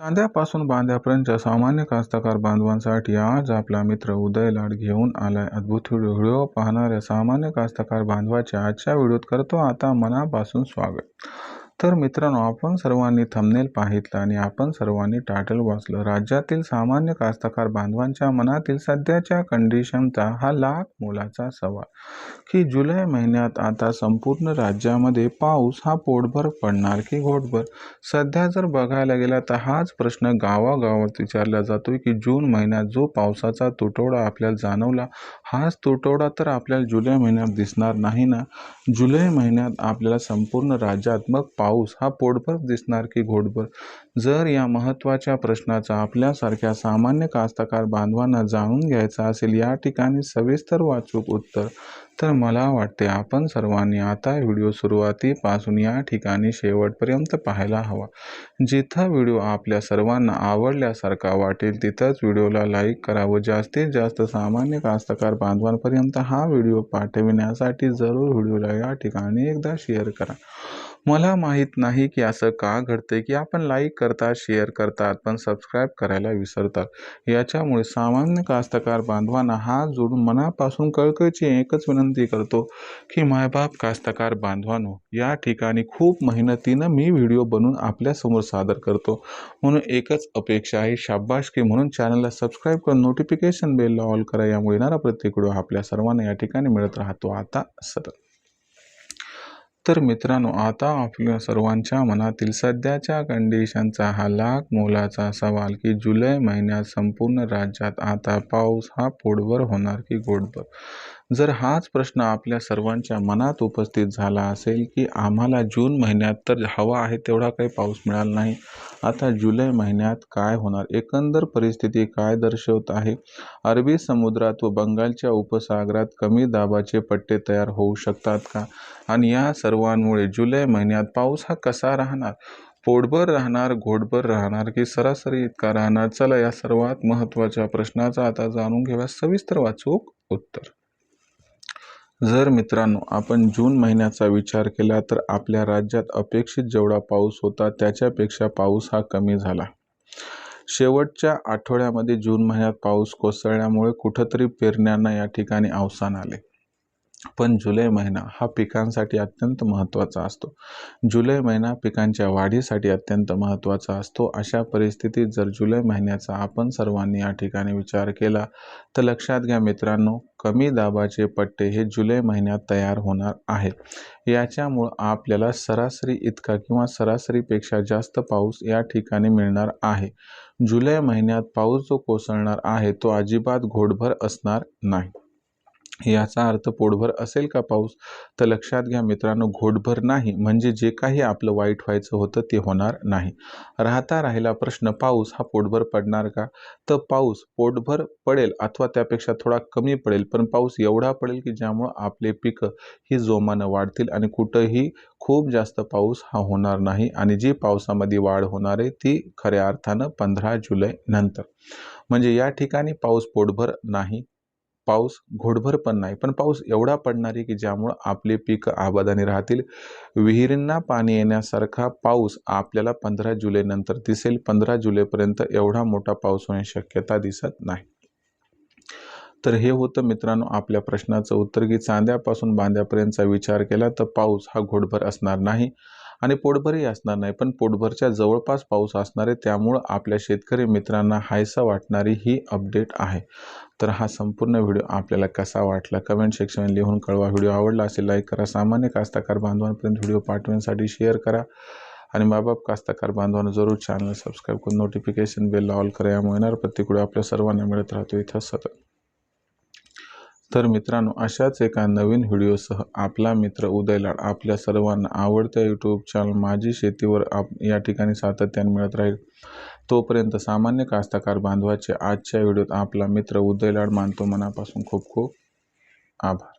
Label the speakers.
Speaker 1: कांद्यापासून बांध्यापर्यंतच्या सामान्य कास्तकार बांधवांसाठी आज आपला मित्र उदय लाड घेऊन आलाय. अद्भुत व्हिडिओ पाहणाऱ्या सामान्य कास्तकार बांधवाच्या आजच्या व्हिडिओत करतो आता मनापासून स्वागत. तर मित्रांनो आपण सर्वांनी थंबनेल पाहितलं आणि आपण सर्वांनी टायटल वाचलं. राज्यातील सामान्य कास्तकार बांधवांच्या मनातील सध्याच्या कंडिशनचा हा लाख मोलाचा सवाल. की जुलै महिन्यात आता संपूर्ण राज्यामध्ये पाऊस हा पोटभर पडणार की घोटभर? सध्या जर बघायला गेला तर हाच प्रश्न गावागावात विचारला जातोय की जून महिन्यात जो पावसाचा तुटवडा आपल्याला जाणवला हाच तुटवडा तर आपल्याला जुलै महिन्यात दिसणार नाही ना? जुलै महिन्यात आपल्याला संपूर्ण राज्यात मग पाऊस पाऊस हा पोटभर दिसणार की घोटभर. जर या महत्त्वाच्या प्रश्नाचा आपल्यासारख्या सामान्य कास्तकार बांधवांना जाणून घ्यायचा असेल या ठिकाणी सविस्तर वाचूक उत्तर तर मला वाटते आपण सर्वांनी आता व्हिडिओ सुरुवातीपासून या ठिकाणी शेवटपर्यंत पाहायला हवा. जिथं व्हिडिओ आपल्या सर्वांना आवडल्यासारखा वाटेल तिथंच व्हिडिओला लाईक करा व जास्तीत जास्त सामान्य कास्तकार बांधवांपर्यंत हा व्हिडिओ पाठविण्यासाठी जरूर व्हिडिओला या ठिकाणी एकदा शेअर करा. मला माहीत नाही की असं का घडते की आपण लाईक करतात शेअर करतात पण सबस्क्राईब करायला विसरतात. याच्यामुळे सामान्य कास्तकार बांधवांना हात जोडून मनापासून कळकळची एकच विनंती करतो की मायबाप कास्तकार बांधवांनो या ठिकाणी खूप मेहनतीनं मी व्हिडिओ बनवून आपल्यासमोर सादर करतो. म्हणून एकच अपेक्षा आहे शाबाश की म्हणून चॅनलला सबस्क्राईब करून नोटिफिकेशन बेलला ऑल करा. यामुळे येणारा प्रत्येक व्हिडिओ आपल्या सर्वांना या ठिकाणी मिळत राहतो. आता सतत तर मित्रांनो आता आपल्या सर्वांच्या मनातील सध्याच्या कंडिशनचा हा लाख मोलाचा सवाल की जुलै महिन्यात संपूर्ण राज्यात आता पाऊस हा पोटभर होणार की गोडभर जर हाच प्रश्न आपल्या सर्वांच्या मनात उपस्थित झाला असेल की आम्हाला जून महिन्यात तर हवा आहे तेवढा काही पाऊस मिळाला नाही. आता जुलै महिन्यात काय होणार? एकंदर परिस्थिती काय दर्शवत आहे? अरबी समुद्रात व बंगालच्या उपसागरात कमी दाबाचे पट्टे तयार होऊ शकतात का? आणि या सर्वांमुळे जुलै महिन्यात पाऊस हा कसा राहणार? पोटभर राहणार घोटभर राहणार की सरासरी इतका राहणार? चला या सर्वात महत्त्वाच्या प्रश्नाचा आता जाणून घेऊया. सविस्तर वाचूक उत्तर. जर मित्रांनो आपण जून महिन्याचा विचार केला तर आपल्या राज्यात अपेक्षित जेवढा पाऊस होता त्याच्यापेक्षा पाऊस हा कमी झाला. शेवटच्या आठवड्यामध्ये जून महिन्यात पाऊस कोसळल्यामुळे कुठंतरी पेरण्यांना या ठिकाणी अवसान आले. पण जुलै महिना हा पिकांसाठी अत्यंत महत्त्वाचा असतो. जुलै महिना पिकांच्या वाढीसाठी अत्यंत महत्त्वाचा असतो. अशा परिस्थितीत जर जुलै महिन्याचा आपण सर्वांनी या ठिकाणी विचार केला तर लक्षात घ्या मित्रांनो कमी दाबाचे पट्टे हे जुलै महिन्यात तयार होणार आहेत. याच्यामुळं आपल्याला सरासरी इतका किंवा सरासरीपेक्षा जास्त पाऊस या ठिकाणी मिळणार आहे. जुलै महिन्यात पाऊस जो कोसळणार आहे तो अजिबात घोडभर असणार नाही. याचा अर्थ पोटभर असेल का पाऊस? तर लक्षात घ्या मित्रांनो घोटभर नाही. म्हणजे जे काही आपलं वाईट व्हायचं होतं ते होणार नाही. राहता राहिला प्रश्न पाऊस हा पोटभर पडणार का? तर पाऊस पोटभर पडेल अथवा त्यापेक्षा थोडा कमी पडेल पण पाऊस एवढा पडेल की ज्यामुळं आपले पिकं ही जोमानं वाढतील आणि कुठंही खूप जास्त पाऊस हा होणार नाही आणि जी पावसामध्ये वाढ होणार आहे ती खऱ्या अर्थानं पंधरा जुलै नंतर. म्हणजे या ठिकाणी पाऊस पोटभर नाही. पाऊस घोडभर पण नाही पण पाऊस एवढा पडणार आहे की ज्यामुळं आपले पीक आबादाने राहतील. विहिरींना पाणी येण्यासारखा पाऊस आपल्याला पंधरा जुलैनंतर दिसेल. पंधरा जुलैपर्यंत एवढा मोठा पाऊस होण्याची शक्यता दिसत नाही. तर हे होतं मित्रांनो आपल्या प्रश्नाचं उत्तर. की चांद्यापासून बांध्यापर्यंतचा विचार केला तर पाऊस हा घोडभर असणार नाही. आणि पोटभरही असणार नाही. पण पोटभरच्या जवळपास पाऊस असणार आहे. त्यामुळं आपल्या शेतकरी मित्रांना हायसा वाटणारी ही अपडेट आहे. तर हा संपूर्ण व्हिडिओ आपल्याला कसा वाटला? कमेंट सेक्शन लिहून कळवा. व्हिडिओ आवडला असेल लाईक करा. सामान्य कास्ताकार बांधवांपर्यंत व्हिडिओ पाठवण्यासाठी शेअर करा. आणि माबाप कास्ताकार बांधवांना जरूर चॅनल सबस्क्राईब करून नोटिफिकेशन बेल ऑल करा. यामुळे येणार प्रत्येक व्हिडिओ आपल्या सर्वांना मिळत राहतो. इथं सतत तर मित्रांनो अशाच एका नवीन व्हिडिओसह आपला मित्र उदयलाड आपल्या सर्वांना आवडत्या यूट्यूब चॅनल माझी शेतीवर आप या ठिकाणी सातत्याने मिळत राहील. तोपर्यंत सामान्य कास्तकार बांधवाचे आजच्या व्हिडिओत आपला मित्र उदयलाड मानतो. मनापासून खूप खूप आभार.